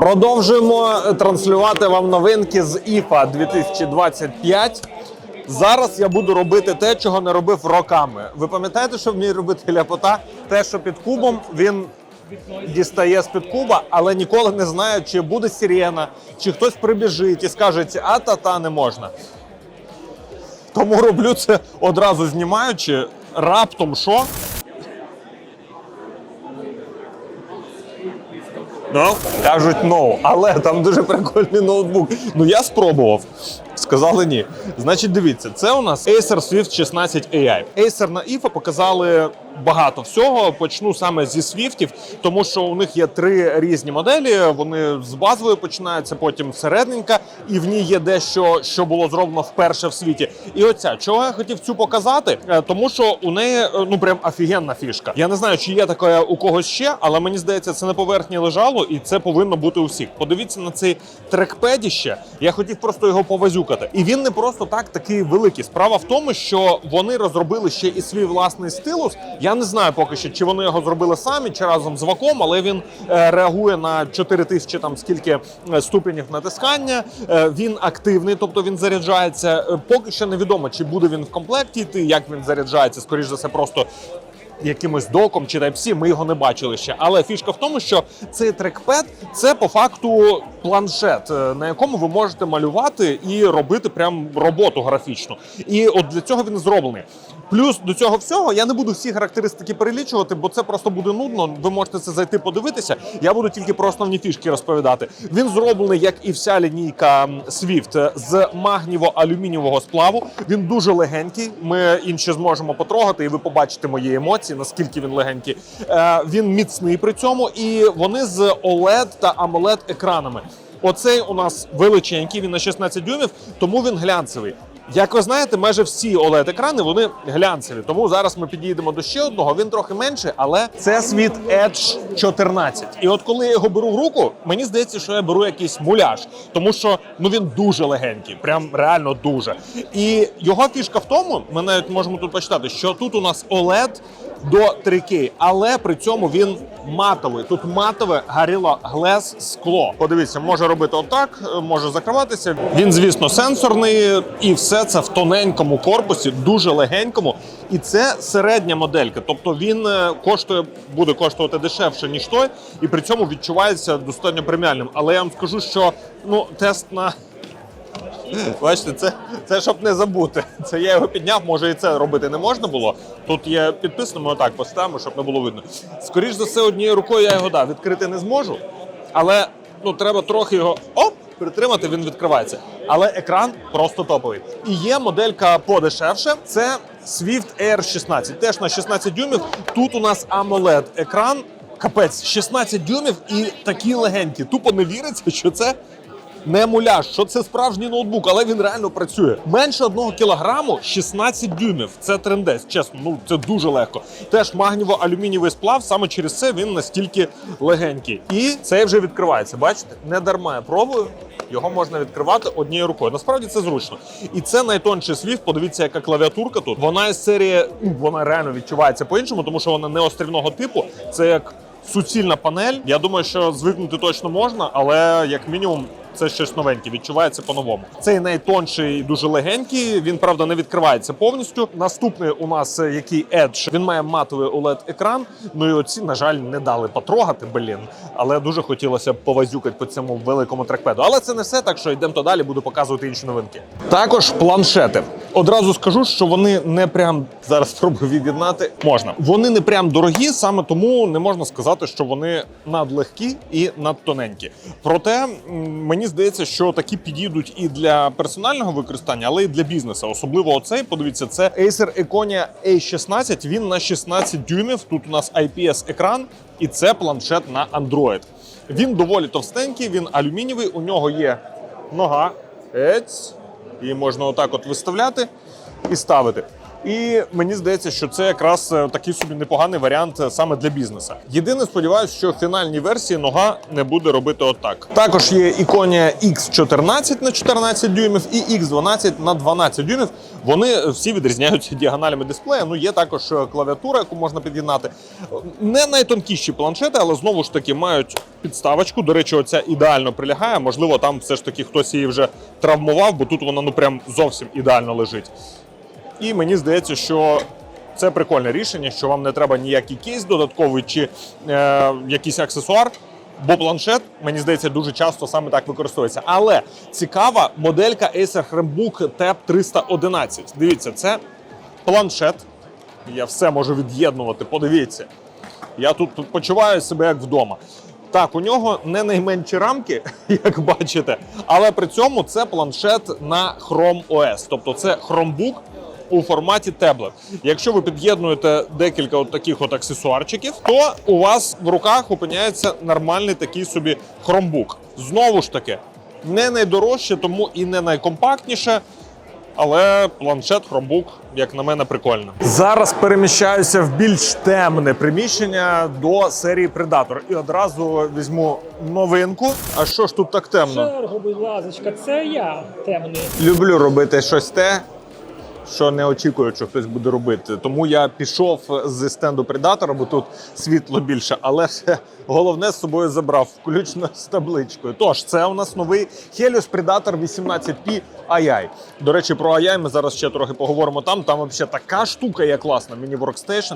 Продовжуємо транслювати вам новинки з IFA 2025. Зараз я буду робити те, чого не робив роками. Ви пам'ятаєте, що вміє робити ляпота? Те, що під кубом він дістає з-під куба, але ніколи не знає, чи буде сирена, чи хтось прибіжить і скаже, а та-та не можна. Тому роблю це одразу знімаючи. Раптом що? Ну, кажуть no, але там дуже прикольний ноутбук. Ну я спробував. Сказали ні. Значить, дивіться, це у нас Acer Swift 16 AI. Acer на IFA показали багато всього. Почну саме зі Swiftів, тому що у них є три різні моделі. Вони з базової починаються, потім середненька, і в ній є дещо, що було зроблено вперше в світі. І оця чого я хотів цю показати, Е, тому що у неї е, ну прям офігенна фішка. Я не знаю, чи є така у когось ще, але мені здається, це на поверхні лежало, і це повинно бути у всіх. Подивіться на цей трекпедіще. Я хотів просто його повазюкати. І він не просто так такий великий. Справа в тому, що вони розробили ще і свій власний стилус. Я не знаю поки що, чи вони його зробили самі, чи разом з ваком, але він е, реагує на 4000 там скільки е, ступенів натискання. Е, він активний, тобто він заряджається. Поки що невідомо, чи буде він в комплекті йти, як він заряджається. Скоріш за все, просто якимось доком чи Type-C, ми його не бачили ще. Але фішка в тому, що цей трекпед це по факту планшет, е, на якому ви можете малювати і робити прям роботу графічну. І от для цього він зроблений. Плюс до цього всього я не буду всі характеристики перелічувати, бо це просто буде нудно. Ви можете це зайти подивитися. Я буду тільки про основні фішки розповідати. Він зроблений, як і вся лінійка Swift, з магніво-алюмінієвого сплаву. Він дуже легенький. Ми інші зможемо потрогати, і ви побачите мої емоції, наскільки він легенький. Е, він міцний при цьому, і вони з OLED та AMOLED екранами. Оцей у нас величенький, він на 16 дюймів, тому він глянцевий. Як ви знаєте, майже всі oled екрани вони глянцеві. Тому зараз ми підійдемо до ще одного. Він трохи менший, але це світ Edge 14. І от коли я його беру в руку, мені здається, що я беру якийсь муляж, тому що ну він дуже легенький, прям реально дуже. І його фішка в тому, ми навіть можемо тут почитати, що тут у нас OLED до 3K, але при цьому він матовий. Тут матове Gorilla Glass скло. Подивіться, може робити отак, може закриватися. Він, звісно, сенсорний, і все це в тоненькому корпусі, дуже легенькому. І це середня моделька. Тобто він е, коштує, буде коштувати дешевше, ніж той, і при цьому відчувається достатньо преміальним. Але я вам скажу, що ну тест на Бачите, це, це щоб не забути. Це я його підняв, може і це робити не можна було. Тут є підписано, ми отак поставимо, щоб не було видно. Скоріш за все, однією рукою я його да, відкрити не зможу, але ну, треба трохи його оп, притримати, він відкривається. Але екран просто топовий. І є моделька подешевше. Це Swift Air 16. Теж на 16 дюймів. Тут у нас AMOLED екран. Капець, 16 дюймів і такі легенькі. Тупо не віриться, що це не муляж, що це справжній ноутбук, але він реально працює. Менше одного кілограму 16 дюймів. Це трендець. Чесно, ну це дуже легко. Теж магніво-алюмінієвий сплав. Саме через це він настільки легенький. І це вже відкривається. Бачите, не дарма я пробую. Його можна відкривати однією рукою. Насправді це зручно. І це найтонший Swift. Подивіться, яка клавіатурка тут. Вона із серії, вона реально відчувається по-іншому, тому що вона не острівного типу. Це як суцільна панель. Я думаю, що звикнути точно можна, але як мінімум. Це щось новеньке, відчувається по-новому. Цей найтонший, дуже легенький. Він правда не відкривається повністю. Наступний у нас е, який Edge, Він має матовий oled екран. Ну і оці, на жаль, не дали потрогати. Блін, але дуже хотілося б повазюкати по цьому великому трекпеду. Але це не все, так що йдемо то далі. Буду показувати інші новинки. Також планшети. Одразу скажу, що вони не прям зараз спробую від'єднати. Можна. Вони не прям дорогі, саме тому не можна сказати, що вони надлегкі і надтоненькі. Проте мені здається, що такі підійдуть і для персонального використання, але і для бізнесу. Особливо оцей. Подивіться, це Acer Iconia A16. Він на 16 дюймів. Тут у нас IPS екран, і це планшет на Android. Він доволі товстенький, він алюмінієвий. У нього є нога. Ець. Її можна отак от виставляти і ставити. І мені здається, що це якраз е, такий собі непоганий варіант е, саме для бізнесу. Єдине, сподіваюся, що в фінальній версії нога не буде робити отак. Також є іконія X14 на 14 дюймів і X12 на 12 дюймів. Вони всі відрізняються діагоналями дисплея. Ну є також е, клавіатура, яку можна під'єднати. Не найтонкіші планшети, але знову ж таки мають підставочку. До речі, оця ідеально прилягає. Можливо, там все ж таки хтось її вже травмував, бо тут вона ну прям зовсім ідеально лежить. І мені здається, що це прикольне рішення, що вам не треба ніякий кейс додатковий чи е, якийсь аксесуар. Бо планшет, мені здається, дуже часто саме так використовується. Але цікава моделька Acer Chromebook Tab 311. Дивіться, це планшет. Я все можу від'єднувати. Подивіться. Я тут почуваю себе як вдома. Так, у нього не найменші рамки, як бачите, але при цьому це планшет на Chrome OS. Тобто це Chromebook у форматі таблет. Якщо ви під'єднуєте декілька от таких от аксесуарчиків, то у вас в руках опиняється нормальний такий собі Chromebook. Знову ж таки, не найдорожче, тому і не найкомпактніше. Але планшет Chromebook, як на мене, прикольно. Зараз переміщаюся в більш темне приміщення до серії Predator. І одразу візьму новинку. А що ж тут так темно? Чергу, будь ласка, це я темний. Люблю робити щось те, що не очікую, що хтось буде робити. Тому я пішов з стенду Predator, бо тут світло більше, але все головне з собою забрав, включно з табличкою. Тож, це у нас новий Helios Predator 18P AI. До речі, про AI ми зараз ще трохи поговоримо там. Там взагалі така штука є класна, міні-воркстейшн,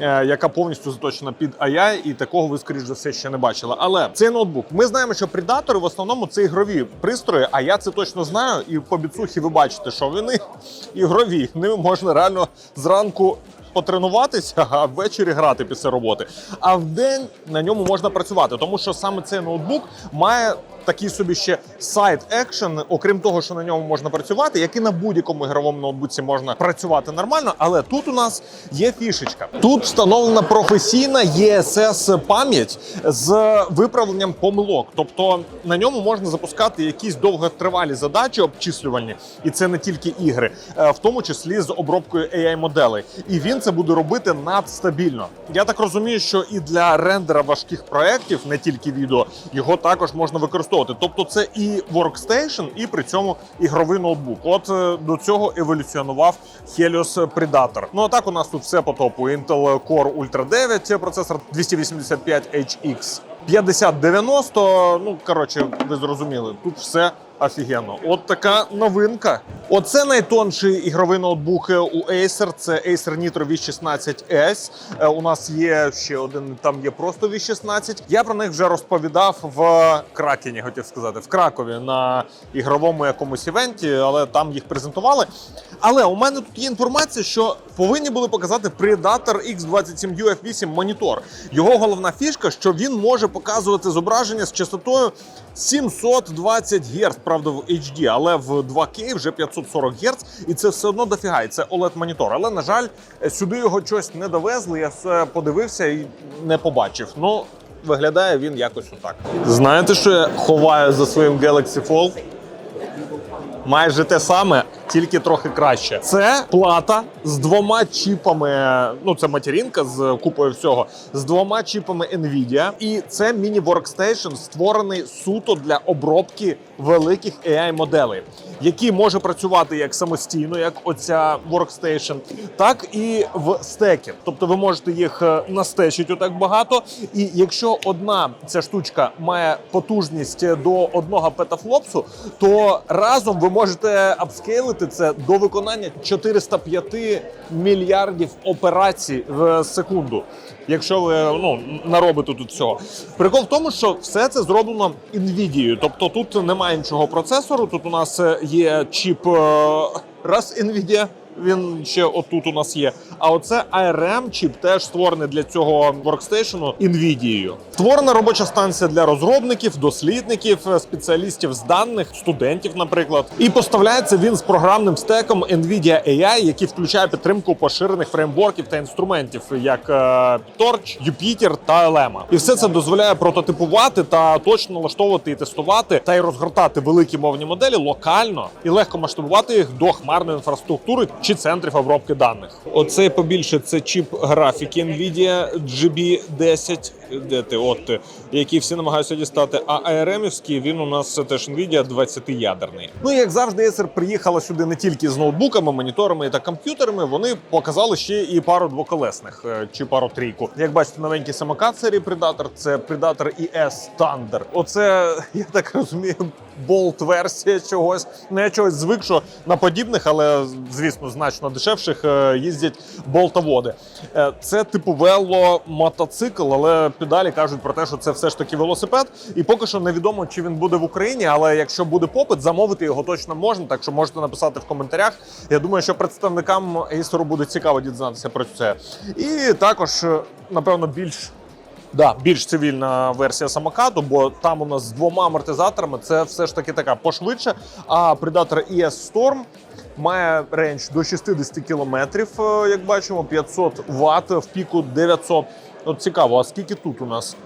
е, яка повністю заточена під AI, і такого ви, скоріш за все, ще не бачили. Але цей ноутбук. Ми знаємо, що предатори в основному це ігрові пристрої, а я це точно знаю. І по біцухі ви бачите, що вони ігрові. Ними можна реально зранку. Потренуватися, а ввечері грати після роботи. А в день на ньому можна працювати, тому що саме цей ноутбук має такий собі ще сайт екшен, окрім того, що на ньому можна працювати, як і на будь-якому ігровому ноутбуці можна працювати нормально. Але тут у нас є фішечка. Тут встановлена професійна ESS пам'ять з виправленням помилок. Тобто на ньому можна запускати якісь довготривалі задачі обчислювальні, і це не тільки ігри, е, в тому числі з обробкою AI моделей. І він це буде робити надстабільно. Я так розумію, що і для рендера важких проєктів, не тільки відео, його також можна використовувати. Тобто, це і workstation, і при цьому ігровий ноутбук. От е, до цього еволюціонував Helios Predator. Ну а так у нас тут все по топу. Intel Core Ultra 9, процесор 285HX. 5090, ну коротше, ви зрозуміли, тут все офігенно. От така новинка. Оце найтонший ігровий ноутбук у Acer. Це Acer Nitro V16S. Е, У нас є ще один, там є просто V16. Я про них вже розповідав в Кракені, хотів сказати, в Кракові на ігровому якомусь івенті, але там їх презентували. Але у мене тут є інформація, що повинні були показати Predator X27 UF8 монітор. Його головна фішка, що він може показувати зображення з частотою 720 Гц, правда, в HD, але в 2К вже 540 Гц, і це все одно дофіга, і це oled монітор. Але на жаль, сюди його щось не довезли. Я все подивився і не побачив. Ну виглядає він якось отак. Знаєте, що я ховаю за своїм Galaxy Fold? Майже те саме, тільки трохи краще. Це плата з двома чіпами. Ну, це материнка з купою всього, з двома чіпами Nvidia. І це міні-воркстейшн, створений суто для обробки великих AI-моделей, який може працювати як самостійно, як оця workstation, так і в стекі. Тобто ви можете їх е, настечити отак багато. І якщо одна ця штучка має потужність до одного петафлопсу, то разом ви можете апскейлити це до виконання 405 мільярдів операцій в секунду. Якщо ви ну наробите тут цього, Прикол в тому, що все це зроблено NVIDIA, тобто тут немає іншого процесору. Тут у нас е, є чіп е, раз NVIDIA, він ще отут у нас є. А оце ARM чіп теж створений для цього воркстейшену NVIDIA. Створена робоча станція для розробників, дослідників, спеціалістів з даних, студентів, наприклад. І поставляється він з програмним стеком NVIDIA AI, який включає підтримку поширених фреймворків та інструментів, як е, Torch, Jupyter та Llama. І все це дозволяє прототипувати та точно налаштовувати і тестувати та й розгортати великі мовні моделі локально і легко масштабувати їх до хмарної інфраструктури чи центрів обробки даних. Оце побільше це чіп графіки Nvidia GB10, де ти, от, ти, які всі намагаються дістати. А ARM-івський, він у нас теж Nvidia 20-ядерний. Ну як завжди, Acer приїхала сюди не тільки з ноутбуками, моніторами та комп'ютерами. Вони показали ще і пару двоколесних е, чи пару трійку. Як бачите, новенький самокат серії Predator – це Predator ES Thunder. Оце я так розумію, болт-версія чогось. Ну я чогось звик, що на подібних, але звісно, значно дешевших е, їздять болтоводи. Е, Це типу вело мотоцикл, але педалі кажуть про те, що це все ж таки велосипед. І поки що невідомо, чи він буде в Україні, але якщо буде попит, замовити його точно можна. Так що можете написати в коментарях. Я думаю, що представникам Acer буде цікаво дізнатися про це. І також, е, напевно, більш Да, більш цивільна версія самокату, бо там у нас з двома амортизаторами це все ж таки така пошвидше. А Predator ES Storm має рейндж до 60 кілометрів, е, як бачимо, 500 Вт, в піку 900. От цікаво, а скільки тут у нас?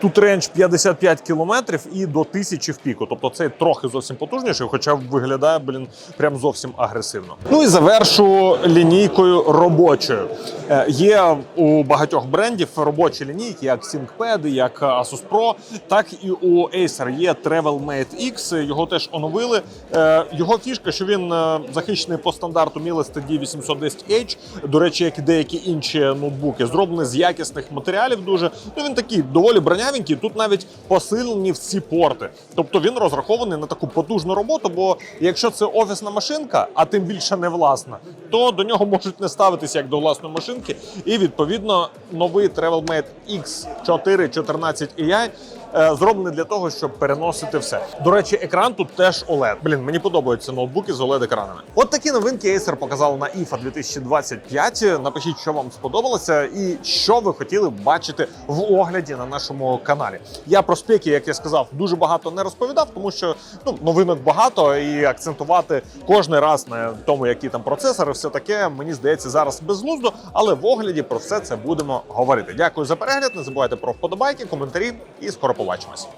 Тут рендж 55 кілометрів і до 1000 в піку. Тобто це трохи зовсім потужніший, хоча виглядає, блін, прям зовсім агресивно. Ну і завершу лінійкою робочою. Е, Є у багатьох брендів робочі лінійки, як ThinkPad, як Asus Pro, так і у Acer є TravelMate X. Його теж оновили. Е, Його фішка, що він е, захищений по стандарту Miles TD 810H. До речі, як і деякі інші ноутбуки, зроблений з якісних матеріалів. Дуже ну він такий доволі бронявенький. Тут навіть посилені всі порти. Тобто він розрахований на таку потужну роботу. Бо якщо це офісна машинка, а тим більше не власна, то до нього можуть не ставитися як до власної машинки. І відповідно новий TravelMate X4 14 AI е, зроблений для того, щоб переносити все. До речі, екран тут теж OLED. Блін, мені подобаються ноутбуки з OLED екранами. От такі новинки Acer показали на IFA 2025. Напишіть, що вам сподобалося, і що ви хотіли бачити в огляді на нашому каналі. Я про спеки, як я сказав, дуже багато не розповідав, тому що ну новинок багато і акцентувати кожен раз на тому, які там процесори, все таке мені здається зараз безглуздо, але в огляді про все це будемо говорити. Дякую за перегляд. Не забувайте про вподобайки, коментарі і скоро for watching us.